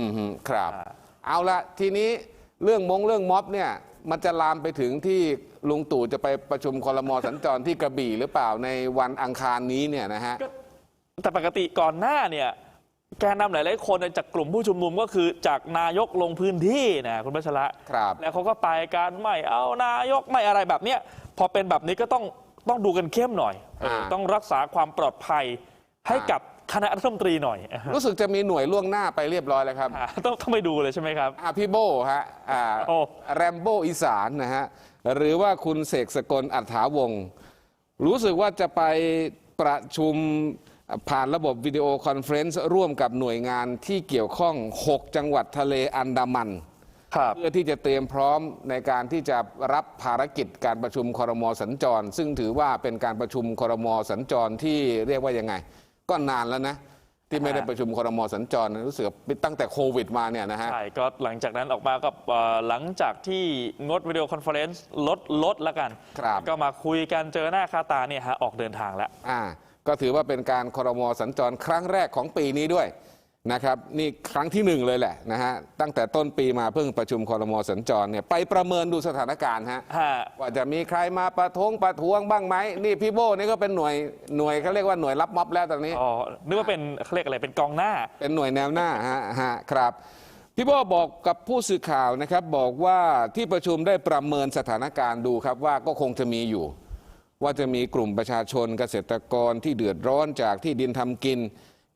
อืมฮึครับอ่าเอาละทีนี้เรื่องมงเรื่องม็อบเนี่ยมันจะลามไปถึงที่ลุงตู่จะไปประชุมคอรมอสัญจรที่กระบี่หรือเปล่าในวันอังคารนี้เนี่ยนะฮะก็แต่ปกติก่อนหน้าเนี่ยแกนนำหลายๆคนจากกลุ่มผู้ชุมนุมก็คือจากนายกลงพื้นที่นะคุณพัชระครับ แล้วเขาก็ไปการไม่เอานายกไม่อะไรแบบเนี้ยพอเป็นแบบนี้ก็ต้องต้องดูกันเข้มหน่อยเอออ่าต้องรักษาความปลอดภัย ให้อ่ากักับคณะรัฐมนตรีหน่อยรู้สึกจะมีหน่วยล่วงหน้าไปเรียบร้อยแล้วครับอ่าต้องต้องไปดูเลยใช่ไหมครับอะพี่โบฮะอ่าโอ้แรมโบอีสานนะฮะหรือว่าคุณเสกสกลอัฏฐาวงศ์รู้สึกว่าจะไปประชุมผ่านระบบวิดีโอคอนเฟรนซ์ร่วมกับหน่วยงานที่เกี่ยวข้อง 6 จังหวัดทะเลอันดามันครับเพื่อที่จะเตรียมพร้อมในการที่จะรับภารกิจการประชุมครมสัญจร ซึ่งถือว่าเป็นการประชุมครมสัญจรที่เรียกว่ายังไง ก็นานแล้วนะ ที่ไม่ได้ประชุมครมสัญจรรู้สึกว่าตั้งแต่โควิดมาเนี่ยนะฮะ ใช่ก็หลังจากนั้นออกมาก็เอ่อหลังจากที่งดวิดีโอคอนเฟอเรนซ์ลดลดแล้วกันครับก็มาคุยกันเจอหน้าค่าตาเนี่ยฮะออกเดินทางแล้วอ่าก็ถือว่าเป็นการครมสัญจรครั้งแรกของปีนี้ด้วย นะครับนี่ครั้งที่หนึ่งเลยแหละนะฮะตั้งแต่ต้นปีมาเพิ่งประชุมครมสัญจรเนี่ยไปประเมินดูสถานการณ์ฮะฮะ ว่าจะมีใครมาประท้วงประท้วงบ้างไหมนี่พี่โบนี่ก็เป็นหน่วยหน่วยเขาเรียกว่าหน่วยรับม็อบแล้วตอนนี้ อ๋อ นึกว่าเป็นเขาเรียกอะไร เป็นกองหน้า เป็นหน่วยแนวหน้าฮะฮะครับ พี่โบบอกกับผู้สื่อข่าวนะครับ บอกว่าที่ประชุมได้ประเมินสถานการณ์ดูครับว่าก็คงจะมีอยู่ ว่าจะมีกลุ่มประชาชนเกษตรกรที่เดือดร้อนจากที่ดินทำกิน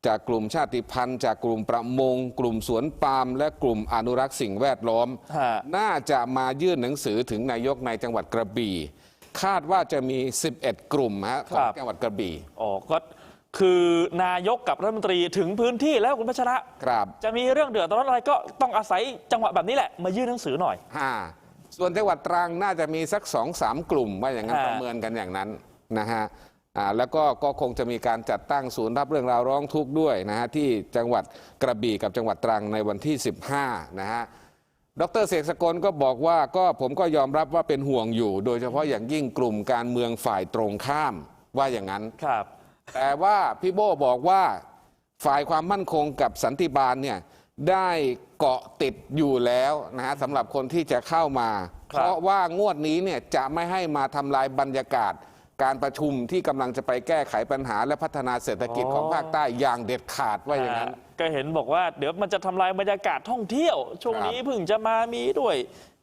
จากกลุ่มชาติพันธุ์ จากกลุ่มประมง กลุ่มสวนปาล์มและกลุ่มอนุรักษ์สิ่งแวดล้อมฮะน่าจะมายื่นหนังสือถึงนายกในจังหวัดกระบี่ คาดว่าจะมี 11 กลุ่มฮะขคองรับจังหวัดกระบี่อ๋อก็คือนายกกับรัฐมนตรีถึงพื้นที่แล้วคุณพัชระครับจะมีเรื่องเดือดร้อนอะไรก็ต้องอาศัยจังหวะแบบนี้แหละ มายื่นหนังสือหน่อยห้าส่วนจังหวัดตรังน่าจะมีสักสองสามกลุ่มว่าอย่างนั้นฮะประเมินกันอย่างนั้นนะฮะ อ่าแล้วก็ก็คงจะมีการจัดตั้งศูนย์รับเรื่องราวร้องทุกข์ด้วยนะฮะที่จังหวัดกระบี่กับจังหวัดตรังในวันที่ 15 นะฮะดรเสกสกลก็บอกว่าก็ผมก็ยอมรับว่าเป็นห่วงอยู่ โดยเฉพาะอย่างยิ่งกลุ่มการเมืองฝ่ายตรงข้ามว่าอย่างนั้น ครับ แต่ว่าพี่โบบอกว่าฝ่ายความมั่นคงกับสันติบาลเนี่ยได้เกาะติดอยู่แล้วนะฮะสำหรับคนที่จะเข้ามา ครับ เพราะว่างวดนี้เนี่ยจะไม่ให้มาทำลายบรรยากาศ การประชุมที่กำลังจะไปแก้ไขปัญหาและพัฒนาเศรษฐกิจของภาคใต้อย่างเด็ดขาดว่าอย่างนั้น อ่าก็เห็นบอกว่าเดี๋ยวมันจะทำลายบรรยากาศท่องเที่ยว ช่วงนี้เพิ่งจะมามีด้วย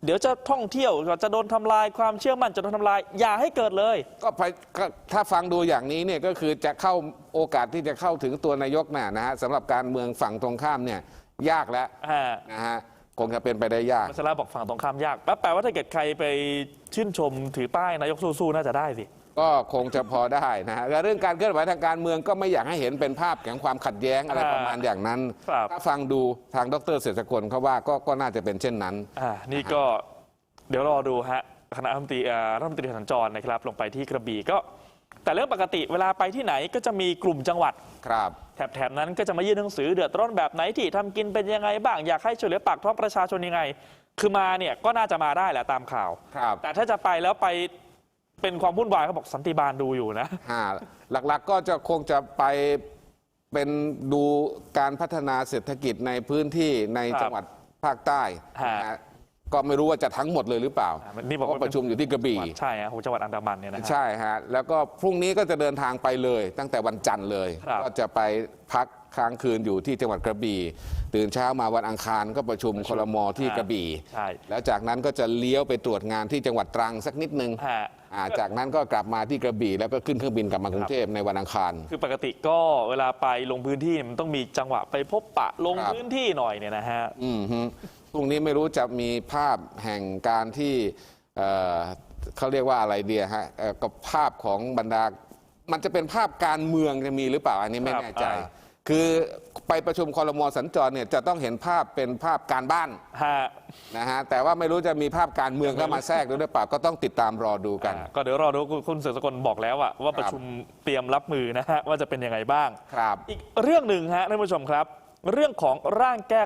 เดี๋ยวจะท่องเที่ยวจะโดนทำลายความเชื่อมั่นจะโดนทำลาย อย่าให้เกิดเลย ก็ไปก็ถ้าฟังดูอย่างนี้เนี่ยก็คือจะเข้าโอกาสที่จะเข้าถึงตัวนายกน่ะนะฮะสำหรับการเมืองฝั่งตรงข้ามเนี่ยยากแล้วอ่า นะฮะ คงจะเป็นไปได้ยาก มัสลาบอกฝั่งตรงข้ามยากแปลว่าถ้าเกิดใครไปชื่นชมถือป้ายนายกสู้ๆน่าจะได้สิ ก็คงจะพอได้นะฮะแต่เรื่องการเคลื่อนไหวทางการเมืองก็ไม่อยากให้เห็นเป็นภาพแห่งความขัดแย้งอะไรอ่าประมาณอย่างนั้น ครับ ถ้าฟังดูทางดรเศรษฐกลเขาว่าก็ก็น่าจะเป็นเช่นนั้น อ่านี่ก็เดี๋ยวรอดูฮะคณะรัฐมนตรีอ่ารัฐมนตรีสัญจรนะครับ ลงไปที่กระบี่ก็ แต่เรื่องปกติเวลาไปที่ไหนก็จะมีกลุ่มจังหวัด ครับแถบๆนั้นก็จะมายื่นหนังสือเดือดร้อนแบบไหนที่ทำกินเป็นยังไงบ้างอยากให้ช่วยเหลือปากท้องประชาชนยังไง คือมาเนี่ยก็น่าจะมาได้แหละตามข่าว ครับแต่ถ้าจะไปแล้วไปเป็นความวุ่นวายเขาบอกสันติบาลดูอยู่นะฮะหลักๆก็จะคงจะไปเป็นดูการพัฒนาเศรษฐกิจในพื้นที่ในครับจังหวัดภาคใต้ฮะ นะฮะ ก็ไม่รู้ว่าจะทั้งหมดเลยหรือเปล่าอ่านี่บอกเพว่าราะประชุมอยู่ที่กระบี่ใช่ฮะของจังหวัดอันดามันเนี่ยนะฮะใช่ฮะแล้วก็พรุ่งนี้ก็จะเดินทางไปเลย ตั้งแต่วันจันทร์เลยครับก็จะไปพักค้างคืนอยู่ที่จังหวัดกระบี่ตื่นเช้ามาวันอังคารก็ประชุมคลมที่กระบี่ใช่แล้วจากนั้นก็จะเลี้ยวไปตรวจงานที่จังหวัดตรังสักนิดนึงฮะอ่าจากนั้นก็กลับมาที่กระบี่แล้วก็ขึ้นเครื่องบินกลับมากรุงเทพในวันอังคาร คือปกติก็เวลาไปลงพื้นที่เนี่ยมันต้องมีจังหวะไปพบปะลงครับพื้นที่หน่อยเนี่ยนะฮะอืมฮึ พรุ่งนี้ไม่รู้จะมีภาพแห่งการที่เอ่อเขาเรียกว่าอะไรเดียฮะเอ่อก็ภาพของบรรดา มันจะเป็นภาพการเมืองจะมีหรือเปล่าอันนี้ไม่ครับแน่ใจอ่าคือไปประชุมคอรมอสัญจรเนี่ยจะต้องเห็นภาพเป็นภาพการบ้าน ฮะนะฮะแต่ว่าไม่รู้จะมีภาพการเมืองเข้ามาแทรกด้วยหรือเปล่าก็ต้องติดตามรอดูกัน อ่าก็เดี๋ยวรอดูคุณคุณเสือสกลบอกแล้วอะว่าประชุมเตรียมรับมือนะฮะว่าจะเป็นยังไงบ้าง ครับ อีกเรื่องหนึ่งฮะท่านผู้ชมครับ เรื่องของร่างแก้